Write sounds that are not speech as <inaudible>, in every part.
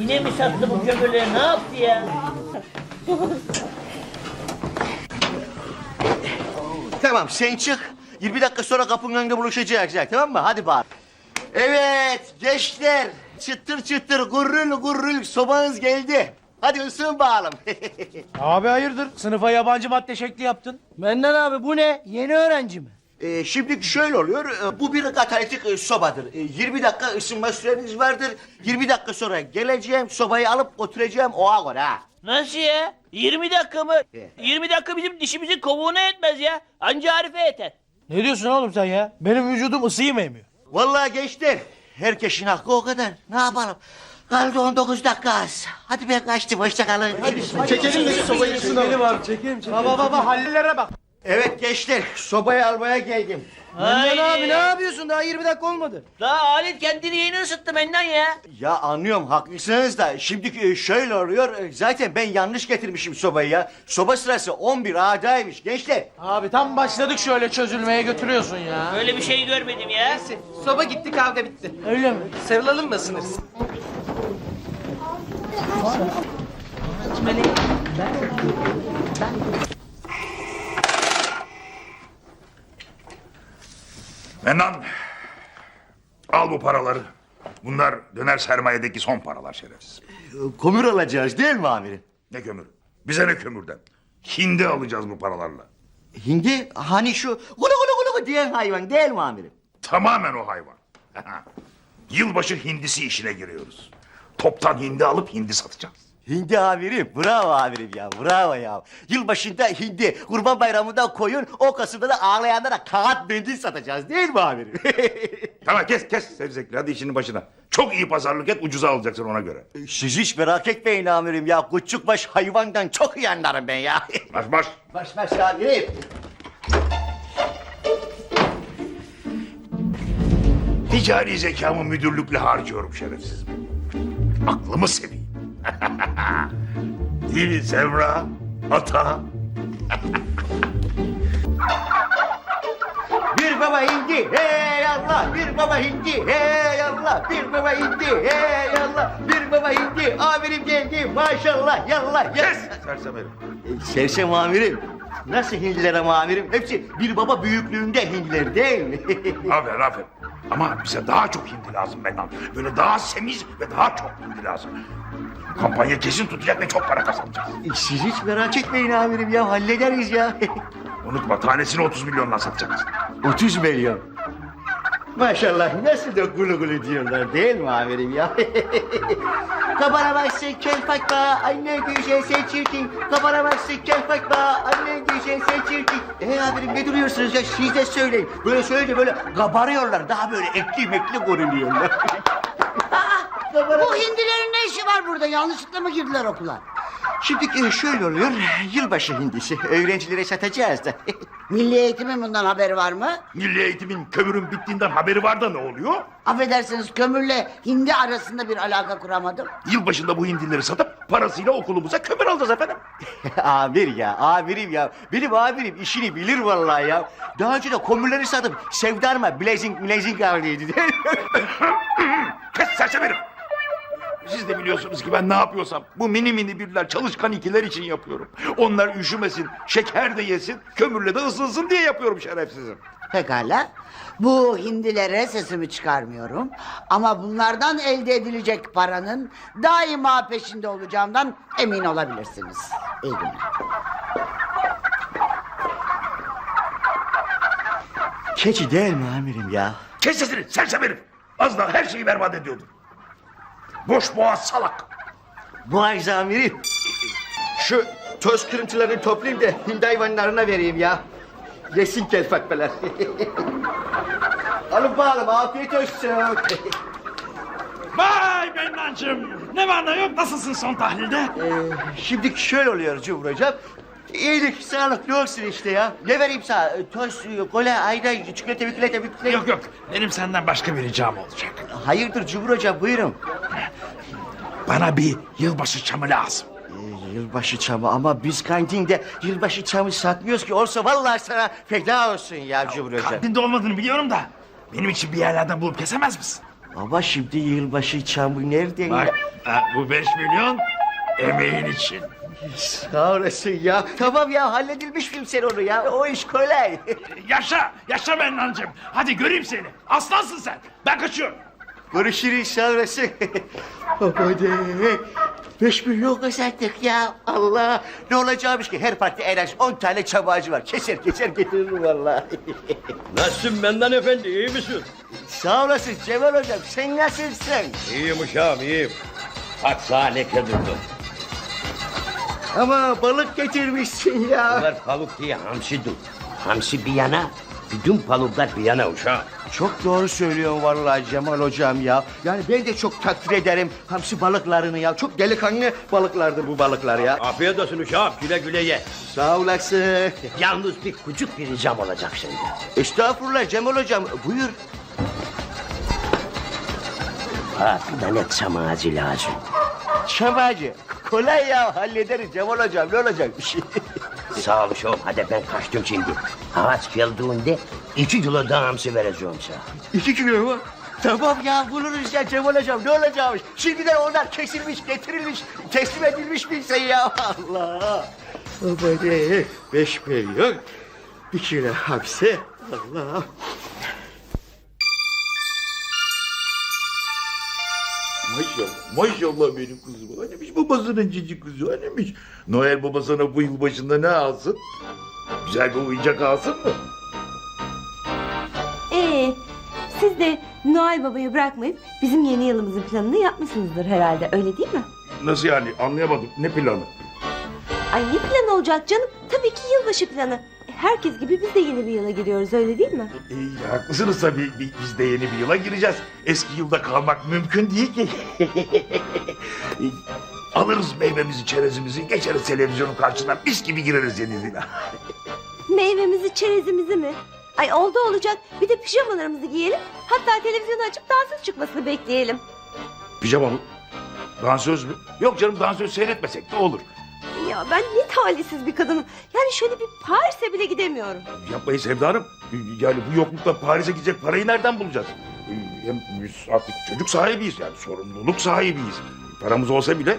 Yine mi sattı bu kömürleri? Ne yaptı ya? Tamam sen çık. 20 dakika sonra kapının önünde buluşacağız tamam mı? Hadi bari. Evet gençler. Çıtır çıtır gurrul gurrul sobanız geldi. Hadi ısın bakalım. <laughs> Abi hayırdır? Sınıfa yabancı madde şekli yaptın. Benden abi bu ne? Yeni öğrenci mi? Ee, şimdi şöyle oluyor. e, Bu bir katalitik e, sobadır. E, 20 dakika ısınma süreniz vardır. 20 dakika sonra geleceğim, sobayı alıp götüreceğim oğa göre ha. Nasıl ya? 20 dakika mı? 20 dakika bizim dişimizin kovuğuna yetmez ya. Anca Arif'e yeter. Ne diyorsun oğlum sen ya? Benim vücudum ısıyı mı emiyor? Vallahi gençler, herkesin hakkı o kadar. Ne yapalım? Kaldı 19 dakika az. Hadi ben kaçtım, hoşça kalın. Hadi. Çekelim de sobayı ısınalım. abi çekelim çekelim. Baba baba hallere bak. Evet gençler, sobayı almaya geldim. Benden Ay. abi ne yapıyorsun? Daha 20 dakika olmadı. Daha alet kendini yeni ısıttı benden ya. Ya anlıyorum haklısınız da şimdi e, şöyle oluyor. e, Zaten ben yanlış getirmişim sobayı ya. Soba sırası 11 A'daymış gençler. Abi tam başladık şöyle çözülmeye götürüyorsun ya. Öyle bir şey görmedim ya. Soba gitti kavga bitti. Öyle mi? Sarılalım mı ısınırız? Mennan, al bu paraları. Bunlar döner sermayedeki son paralar şerefsiz. Kömür alacağız değil mi amirim? Ne kömür? Bize ne kömürden? Hindi alacağız bu paralarla. Hindi hani şu gulu gulu gulu diyen hayvan değil mi amirim? Tamamen o hayvan. Yılbaşı hindisi işine giriyoruz. Toptan hindi alıp hindi satacağız. Hindi amirim, bravo amirim ya, bravo ya. Yılbaşında hindi, kurban bayramında koyun, o Kasım'da da ağlayanlara kağıt mendil satacağız değil mi amirim? <laughs> Tamam kes kes sevzekli hadi işinin başına. Çok iyi pazarlık et ucuza alacaksın ona göre. Siz hiç merak etmeyin amirim ya, küçük baş hayvandan çok iyi anlarım ben ya. <laughs> Baş baş. baş baş amirim. Ticari zekamı müdürlükle harcıyorum şerefsiz. Aklımı seveyim. Değil mi Semra? Ata. Bir baba hindi, hey Allah, bir baba hindi, hey Allah, bir baba hindi, hey Allah, bir baba hindi, amirim geldi, maşallah, yallah, Kes! yes. Sersem herif. Sersem amirim, nasıl hindiler ama amirim? Hepsi bir baba büyüklüğünde hindiler değil mi? <laughs> Aferin aferin. Ama bize daha çok hindi lazım Mennan. Böyle daha semiz ve daha çok hindi lazım. Kampanya kesin tutacak ve çok para kazanacağız. Siz hiç merak etmeyin amirim ya, hallederiz ya. <laughs> Unutma tanesini 30 milyondan satacağız. 30 milyon. Maşallah nasıl da gulu gulu diyorlar değil mi amirim ya? <laughs> Kabara baksın kel anne güzel sen çirkin. Kabara baksın kel anne güzel sen çirkin. E amirim ne duruyorsunuz ya siz de söyleyin. Böyle söyleyince böyle kabarıyorlar, daha böyle ekli mekli görünüyorlar. <laughs> Kabara- Bu hindilerin ne işi var burada? Yanlışlıkla mı girdiler okula? Şimdi e, şöyle oluyor, yılbaşı hindisi. Öğrencilere satacağız da. <laughs> Milli eğitimin bundan haberi var mı? Milli eğitimin kömürün bittiğinden haberi var da ne oluyor? Affedersiniz kömürle hindi arasında bir alaka kuramadım. Yılbaşında bu hindileri satıp parasıyla okulumuza kömür alacağız efendim. <laughs> Amir ya, amirim ya. Benim amirim işini bilir vallahi ya. Daha önce de komürleri satıp sevdarma bilezik bilezik aldıydı. <laughs> Kes sersem herif. Siz de biliyorsunuz ki ben ne yapıyorsam bu mini mini birler çalışkan ikiler için yapıyorum. Onlar üşümesin, şeker de yesin, kömürle de ısınsın diye yapıyorum şerefsizim. Pekala. Bu hindilere sesimi çıkarmıyorum. Ama bunlardan elde edilecek paranın daima peşinde olacağımdan emin olabilirsiniz. İyi günler. Keçi değil mi amirim ya? Kes sesini sersem herif. Az daha her şeyi berbat ediyordun. Boş boğaz salak. Boğaz amirim. Şu toz kırıntılarını toplayayım da hindi hayvanlarına vereyim ya. Yesin kelfakbeler. <laughs> Alın bakalım afiyet olsun. Vay Bennancığım. Ne var ne yok nasılsın son tahlilde? Ee, şimdi şöyle oluyor Cumhur Hocam. İyilik, sağlık ne olsun işte ya. Ne vereyim sana? Ee, Toz, kola, ayda, çikolata, mikolata, mikolata. Yok yok benim senden başka bir ricam olacak. Hayırdır Cumhur Hocam buyurun. Bana bir yılbaşı çamı lazım. Ee, yılbaşı çamı ama biz kantinde yılbaşı çamı satmıyoruz ki. Olsa vallahi sana feda olsun ya Cumhur Hocam. Kantinde olmadığını biliyorum da benim için bir yerlerden bulup kesemez misin? Ama şimdi yılbaşı çamı nerede? Bak ha, bu beş milyon emeğin için. Sağ olasın ya. Tamam ya halledilmiş film sen onu ya. O iş kolay. <laughs> Yaşa, yaşa Mennancığım. Hadi göreyim seni. Aslansın sen. Ben kaçıyorum. Görüşürüz sağ olasın. <laughs> De. Beş milyon kazandık ya. Allah. Ne olacakmış ki her parti en az on tane çabacı var. Keser keser getiririm vallahi. <laughs> Nasılsın benden efendi iyi misin? sağ olasın Cemal hocam. Sen nasılsın? İyiyim uşağım iyiyim. Bak sana ne kedirdim. Ama balık getirmişsin ya. Bunlar paluk diye hamsi dur. Hamsi bir yana, bütün paluklar bir yana uşağım. Çok doğru söylüyorsun vallahi Cemal hocam ya. Yani ben de çok takdir ederim hamsi balıklarını ya. Çok delikanlı balıklardır bu balıklar ya. Afiyet olsun uşağım güle güle ye. Sağ olasın. Yalnız bir küçük bir ricam olacak şimdi. Estağfurullah Cemal hocam. Buyur. Ha bir tane çam ağacı lazım. Şamacı. Kolay ya hallederiz Cemal hocam. Ne olacak bir şey? <laughs> Sağ ol uşağım hadi ben kaçtım şimdi. Ağaç geldiğinde iki kilo daha hamsi vereceğim sana. İki kilo mu? Tamam ya buluruz ya Cemal hocam. Ne olacakmış? Şimdiden onlar kesilmiş, getirilmiş, teslim edilmiş bilsen ya. Allah. Aman ne? Beş milyon. Bir kilo hapse. Allah. Maşallah, maşallah benim kızım. Hanimiş babasının cici kızı, hanimiş. Noel baba sana bu yıl başında ne alsın? Güzel bir oyuncak alsın mı? Ee, siz de Noel Baba'yı bırakmayıp bizim yeni yılımızın planını yapmışsınızdır herhalde öyle değil mi? Nasıl yani? Anlayamadım. Ne planı? Ay ne plan olacak canım? Tabii ki yılbaşı planı. E, Herkes gibi biz de yeni bir yıla giriyoruz öyle değil mi? Ee, haklısınız tabii. Bi- Biz de yeni bir yıla gireceğiz. Eski yılda kalmak mümkün değil ki. <laughs> Alırız meyvemizi, çerezimizi, geçeriz televizyonun karşısına mis gibi gireriz yeni yıla. <laughs> Meyvemizi, çerezimizi mi? Ay oldu olacak. Bir de pijamalarımızı giyelim. Hatta televizyonu açıp dansöz çıkmasını bekleyelim. Pijama mı? Dansöz mü? Yok canım dansöz seyretmesek de olur. Ya ben ne talihsiz bir kadınım. Yani şöyle bir Paris'e bile gidemiyorum. Yapmayın Sevda Hanım. Yani bu yoklukta Paris'e gidecek parayı nereden bulacağız? Hem biz artık çocuk sahibiyiz yani sorumluluk sahibiyiz. Paramız olsa bile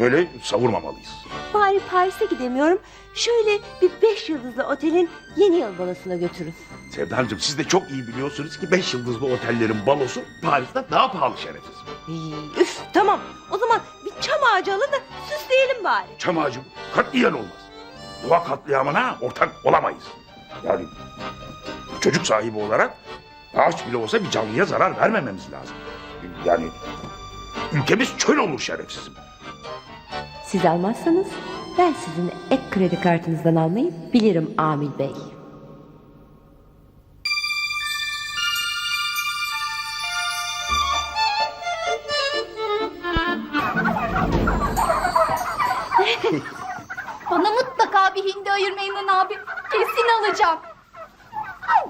böyle savurmamalıyız. Bari Paris'e gidemiyorum. Şöyle bir beş yıldızlı otelin yeni yıl balosuna götürün. Sevda Hanımcığım siz de çok iyi biliyorsunuz ki beş yıldızlı otellerin balosu Paris'ten daha pahalı şerefsiz. Üf tamam. O zaman bir çam ağacı alın da süsleyelim bari. Çam ağacı katiyen olmaz. Doğa katliamına ortak olamayız. Yani çocuk sahibi olarak ağaç bile olsa bir canlıya zarar vermememiz lazım. Yani ülkemiz çöl olur şerefsizim. Siz almazsanız ben sizin ek kredi kartınızdan almayı bilirim Amil Bey.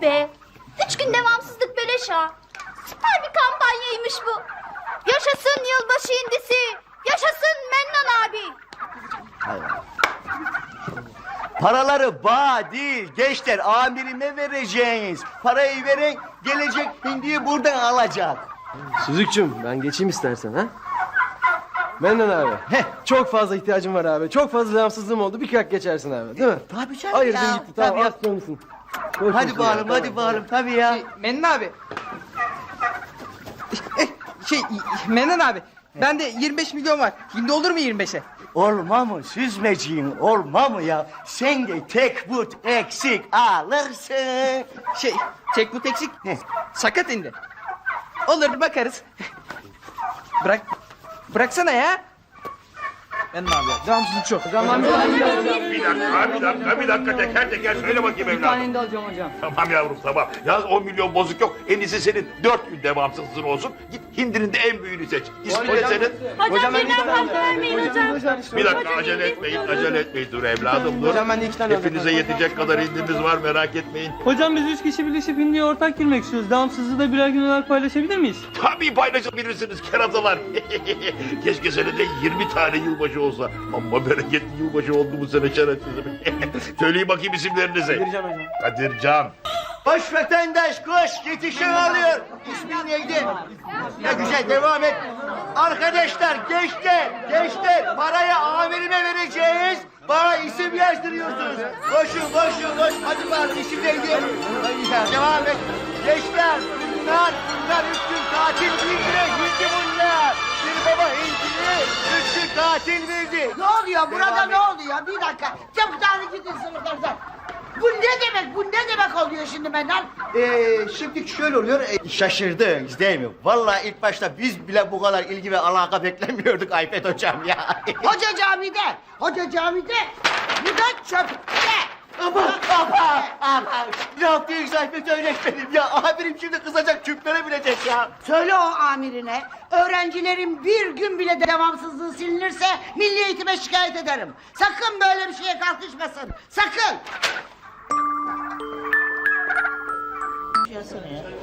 Be. Üç gün devamsızlık beleş ha. Süper bir kampanyaymış bu. Yaşasın yılbaşı hindisi. Yaşasın Mennan abi. Paraları bağ değil gençler amirime vereceğiniz. Parayı veren gelecek hindiyi buradan alacak. Süzükçüm ben geçeyim istersen ha. Mennan abi. Heh, çok fazla ihtiyacım var abi. Çok fazla devamsızlığım oldu. Bir kalk geçersin abi değil mi? Tabii canım Ayırdın ya. gitti tamam Tabii. Aslanısın. Hadi bakalım hadi bakalım tabii ya. Mennen abi. <laughs> Eh, Şey Mennen abi. Bende 25 milyon var. Hindi olur mu 25'e? Olma mı süzmeciğin olma mı ya? Sen de tek but eksik alırsın. Şey tek bu teksik. Sakat hindi. Olur bakarız. <laughs> Bırak. Bıraksana ya. Mennen abi. Devamsızlık çok. Bir dakika, bir dakika, bir dakika teker teker söyle bakayım evladım. Bir tane de alacağım hocam. Tamam yavrum tamam. Yalnız 10 milyon bozuk yok. En iyisi senin 4 gün devamsızlığın olsun. Git hindinin de en büyüğünü seç. İsmi de senin. Hocam birden fazla vermeyin hocam. Bir dakika acele etmeyin, acele etmeyin. Dur evladım dur. Hocam ben de iki tane Hepinize yetecek kadar hindimiz var merak etmeyin. Hocam biz üç kişi birleşip Hindi'ye ortak girmek istiyoruz. Damsızı da birer gün olarak paylaşabilir miyiz? Tabii paylaşabilirsiniz keratalar. <laughs> Keşke senede 20 tane yılbaşı olsa. Ama bereketli yılbaşı oldu bu sene şerefsizim. <laughs> Söyleyin bakayım isimlerinizi. Gireceğim hocam. Kadircan, Koş vatandaş koş yetişen alıyor. İsmin neydi? Ya güzel devam et. Arkadaşlar gençler gençler parayı amirime vereceğiz. Bana isim yazdırıyorsunuz. Koşun koşun koş. Hadi bari isim neydi? Hadi devam et. Gençler bunlar bunlar üç gün tatil bildi. Hindi bunlar. Bir baba hindili üç gün tatil bildi. Ne oluyor burada ne oluyor? Bir dakika. Çabuk tane gidin sınıflarınıza. Bu ne demek? Bu ne demek oluyor şimdi benden? Ee, şimdi şöyle oluyor. E, şaşırdınız değil mi? Vallahi ilk başta biz bile bu kadar ilgi ve alaka beklemiyorduk Ayfet hocam ya. Hoca camide. Hoca camide. Bu da çöpte. Ama ama ama. Ne yaptınız Ayfet öğretmenim ya? Abirim şimdi kızacak küplere bilecek ya. Söyle o amirine. Öğrencilerin bir gün bile devamsızlığı silinirse milli eğitime şikayet ederim. Sakın böyle bir şeye kalkışmasın. Sakın.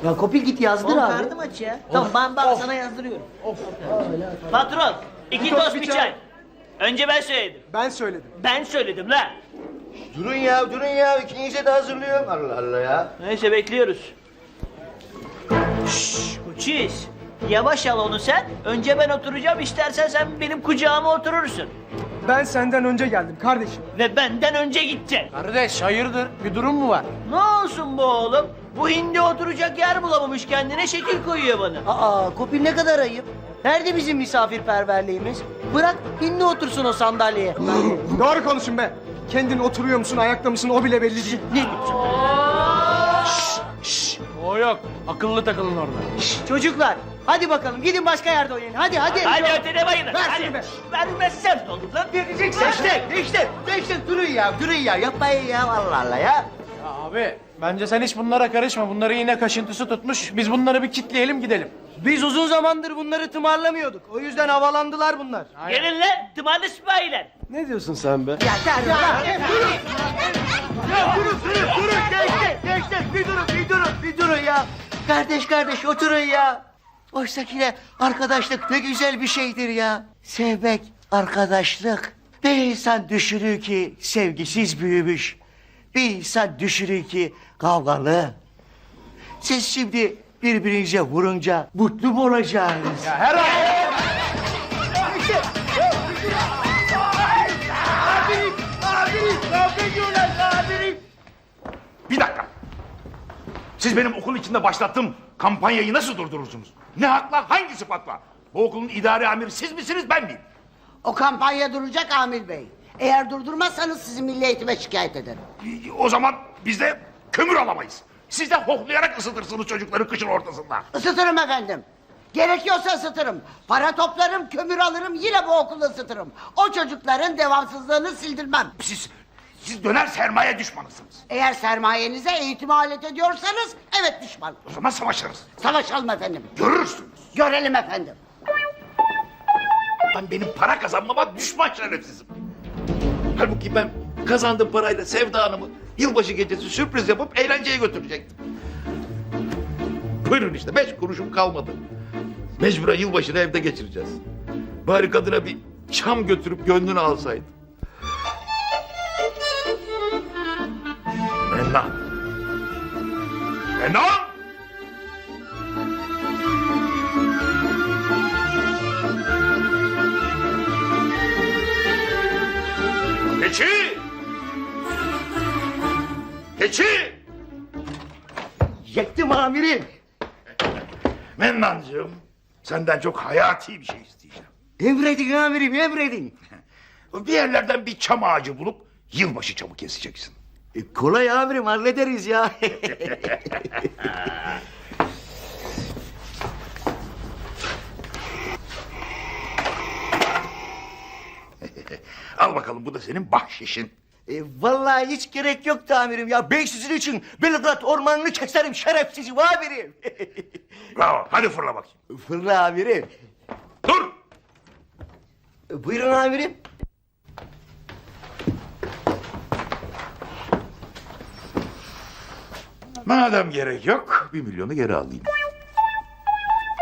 Ya kopil git yazdır abi. Kartım aç ya. Tamam ben, ben sana yazdırıyorum. Patron iki tost bir çay. Önce ben söyledim. Ben söyledim. Ben söyledim la. Durun ya durun ya. İkinize de hazırlıyorum. Allah Allah ya. Neyse bekliyoruz. Şşş Uçiz. Yavaş al onu sen. Önce ben oturacağım. İstersen sen benim kucağıma oturursun. Ben senden önce geldim kardeşim. Ve benden önce gideceksin. Kardeş hayırdır? Bir durum mu var? Ne olsun bu oğlum? Bu hindi oturacak yer bulamamış kendine şekil koyuyor bana. Aa Kopil ne kadar ayıp. Nerede bizim misafirperverliğimiz? Bırak hindi otursun o sandalyeye. Doğru konuşun be. Kendin oturuyor musun, ayakta mısın o bile belli değil. Ne? O yok. Akıllı takılın orada. Çocuklar hadi bakalım gidin başka yerde oynayın. Hadi hadi. Hadi ötene bayılın. Ver Hadi. şunu be. Vermezsem ne olur lan? Gençler gençler gençler durun ya durun ya. Yapmayın ya Allah Allah ya. Abi bence sen hiç bunlara karışma. Bunları yine kaşıntısı tutmuş. Biz bunları bir kitleyelim gidelim. Biz uzun zamandır bunları tımarlamıyorduk. O yüzden havalandılar bunlar. Gelin lan tımarlı sipahiler. Ne diyorsun sen be? Ya durun durun durun gençler gençler bir durun bir durun bir durun ya. Kardeş kardeş oturun ya. Oysa ki ne arkadaşlık ne güzel bir şeydir ya. Sevmek, arkadaşlık. Bir insan düşünür ki sevgisiz büyümüş. Bir insan düşünür ki kavgalı. Siz şimdi birbirinize vurunca mutlu mu olacaksınız? Ya her abirim. Bir dakika. Siz benim okul içinde başlattığım kampanyayı nasıl durdurursunuz? Ne hakla, hangi sıfatla? Bu okulun idare amiri siz misiniz, ben miyim? O kampanya duracak Amir Bey. Eğer durdurmazsanız sizi milli eğitime şikayet ederim. O zaman biz de kömür alamayız. Siz de hohlayarak ısıtırsınız çocukları kışın ortasında. Isıtırım efendim. Gerekiyorsa ısıtırım. Para toplarım, kömür alırım, yine bu okulu ısıtırım. O çocukların devamsızlığını sildirmem. Siz, siz döner sermaye düşmanısınız. Eğer sermayenize eğitime alet ediyorsanız, evet düşman. O zaman savaşırız. Savaşalım efendim. Görürsünüz. Görelim efendim. Ben benim para kazanmama düşman şerefsizim. Halbuki ben kazandığım parayla Sevda Hanım'ı yılbaşı gecesi sürpriz yapıp eğlenceye götürecektim. Buyurun işte beş kuruşum kalmadı. Mecburen yılbaşını evde geçireceğiz. Bari kadına bir çam götürüp gönlünü alsaydım. Senden çok hayati bir şey isteyeceğim. Emredin amirim emredin. <laughs> Bir yerlerden bir çam ağacı bulup yılbaşı çamı keseceksin. E, kolay amirim hallederiz ya. <laughs> Al bakalım bu da senin bahşişin. E, vallahi hiç gerek yok amirim ya. Ben sizin için Belgrad ormanını keserim şerefsizim amirim. <laughs> Bravo, hadi fırla bakayım. Fırla amirim. Dur! Buyurun amirim. Madem gerek yok, bir milyonu geri alayım.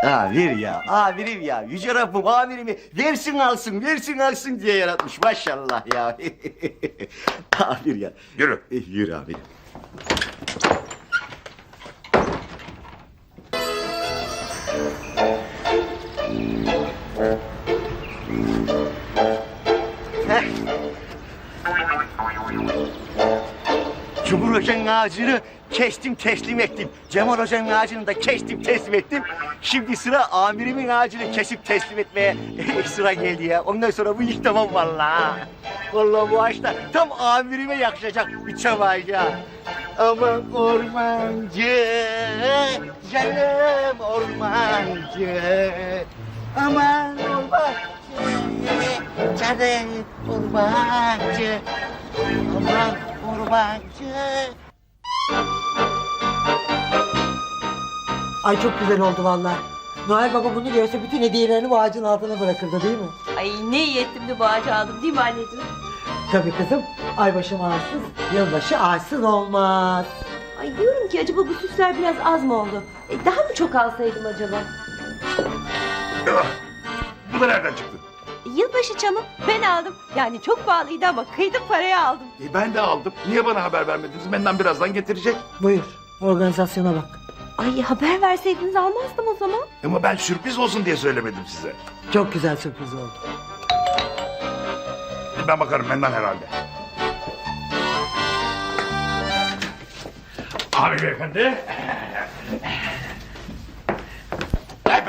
Amir ya, amirim ya. Yüce Rabbim amirimi versin alsın, versin alsın diye yaratmış. Maşallah ya. <laughs> Amir ya. Yürü. E, yürü amirim. Hoca'nın ağacını kestim teslim ettim. Cemal Hoca'nın ağacını da kestim teslim ettim. Şimdi sıra amirimin ağacını kesip teslim etmeye <laughs> sıra geldi ya. Ondan sonra bu iş tamam vallahi. Vallahi bu ağaç da tam amirime yakışacak bir çam ağacı. Aman ormancı, canım ormancı. Aman ormancı, canım ormancı. Aman ormancı. Ay çok güzel oldu vallahi. Noel Baba bunu görse bütün hediyelerini bu ağacın altına bırakırdı değil mi? Ay ne iyi ettim de bu ağacı aldım değil mi anneciğim? Tabii kızım. Aybaşı ağaçsız, yılbaşı ağaçsız olmaz. Ay diyorum ki acaba bu süsler biraz az mı oldu? E, daha mı çok alsaydım acaba? Ah, Bu da nereden çıktı? E, yılbaşı çamı ben aldım. Yani çok pahalıydı ama kıydım paraya aldım. E, ben de aldım. Niye bana haber vermediniz? Benden birazdan getirecek. Buyur. Organizasyona bak. Ay haber verseydiniz almazdım o zaman. Ama ben sürpriz olsun diye söylemedim size. Çok güzel sürpriz oldu. E, Ben bakarım benden herhalde. Abi beyefendi.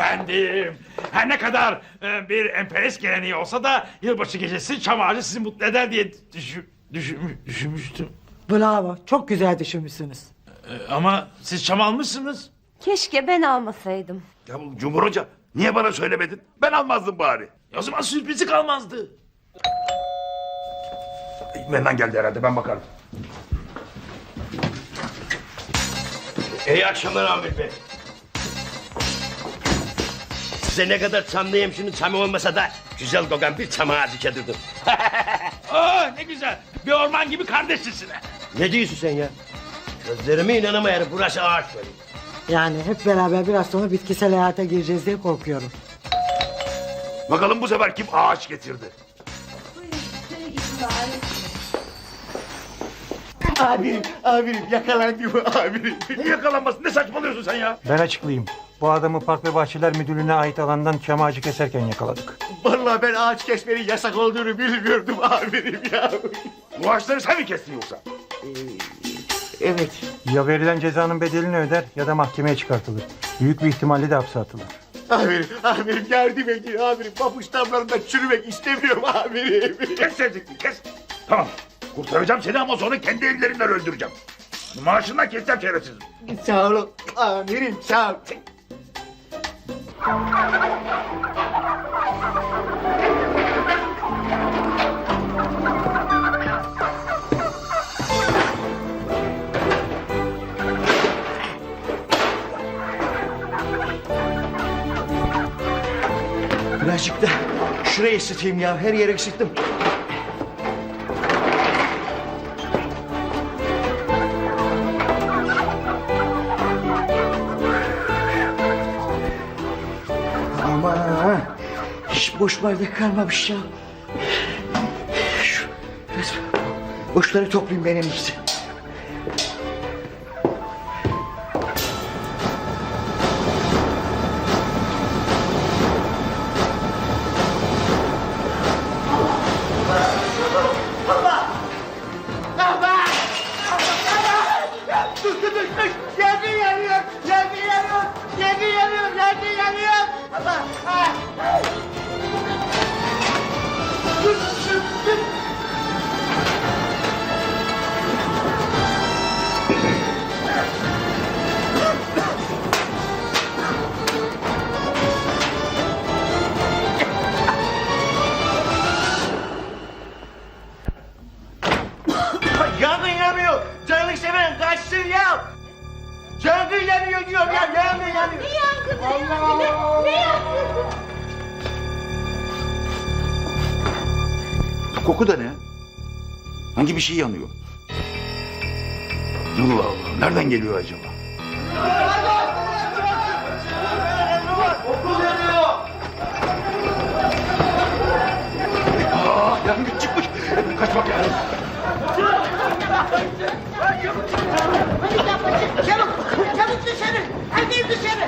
Efendim. Her ne kadar e, bir emperyalist geleneği olsa da yılbaşı gecesi çam ağacı sizi mutlu eder diye düşün, düşün, düşünmüştüm. Bravo. Çok güzel düşünmüşsünüz. E, ama siz çam almışsınız. Keşke ben almasaydım. Ya bu Cumhur Hoca niye bana söylemedin? Ben almazdım bari. O zaman sürprizi kalmazdı. E, Benden geldi herhalde ben bakarım. İyi akşamlar Amir Bey. Size ne kadar çamlı hemşinin çamı olmasa da güzel kokan bir çam ağacı kedirdim. Aa, <laughs> <laughs> ne güzel. Bir orman gibi kardeşsiniz. ne diyorsun sen ya? Gözlerime inanamayarım burası ağaç böyle. Yani hep beraber biraz sonra bitkisel hayata gireceğiz diye korkuyorum. Bakalım bu sefer kim ağaç getirdi? Amirim, amirim yakalandı bu amirim. Ne yakalanması? Ne saçmalıyorsun sen ya? Ben açıklayayım. Bu adamı Park ve Bahçeler Müdürlüğü'ne ait alandan çam ağacı keserken yakaladık. Vallahi ben ağaç kesmenin yasak olduğunu bilmiyordum amirim ya. Bu ağaçları sen mi kestin yoksa? Evet. Ya verilen cezanın bedelini öder ya da mahkemeye çıkartılır. Büyük bir ihtimalle de hapse atılır. Amirim, amirim yardım edin amirim. Papuç damlarında çürümek istemiyorum amirim. Kes Sezgin kes. Tamam. Kurtaracağım seni ama sonra kendi ellerimle öldüreceğim. Maaşından keseceğim şerefsiz. Sağ olun amirim sağ ol. Birazcık da şurayı ısıtayım ya. Her yeri ısıttım. Boş bardak kalmamış ya. Şu, boşları toplayayım benim iyisi. Allah. Ne, ne yangını? Koku da ne? Hangi bir şey yanıyor? Allah Allah. Nereden geliyor acaba? Aa, yangın çıkmış. Kaçmak lazım. Çabuk, çabuk dışarı. Herkes dışarı.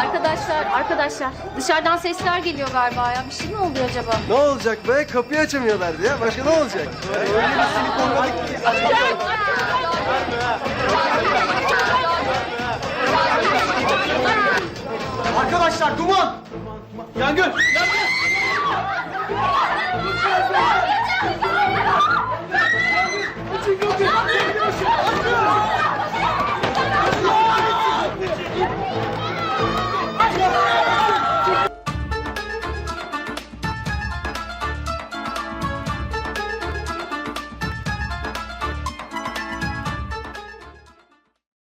Arkadaşlar, arkadaşlar. Dışarıdan sesler geliyor galiba ya. Bir şey mi oluyor acaba? Ne olacak be? Kapıyı açamıyorlardı ya. Başka ne olacak? Öyle bir silikonladık ki. Arkadaşlar duman! Yangın! Yangın! Yangın! Yangın!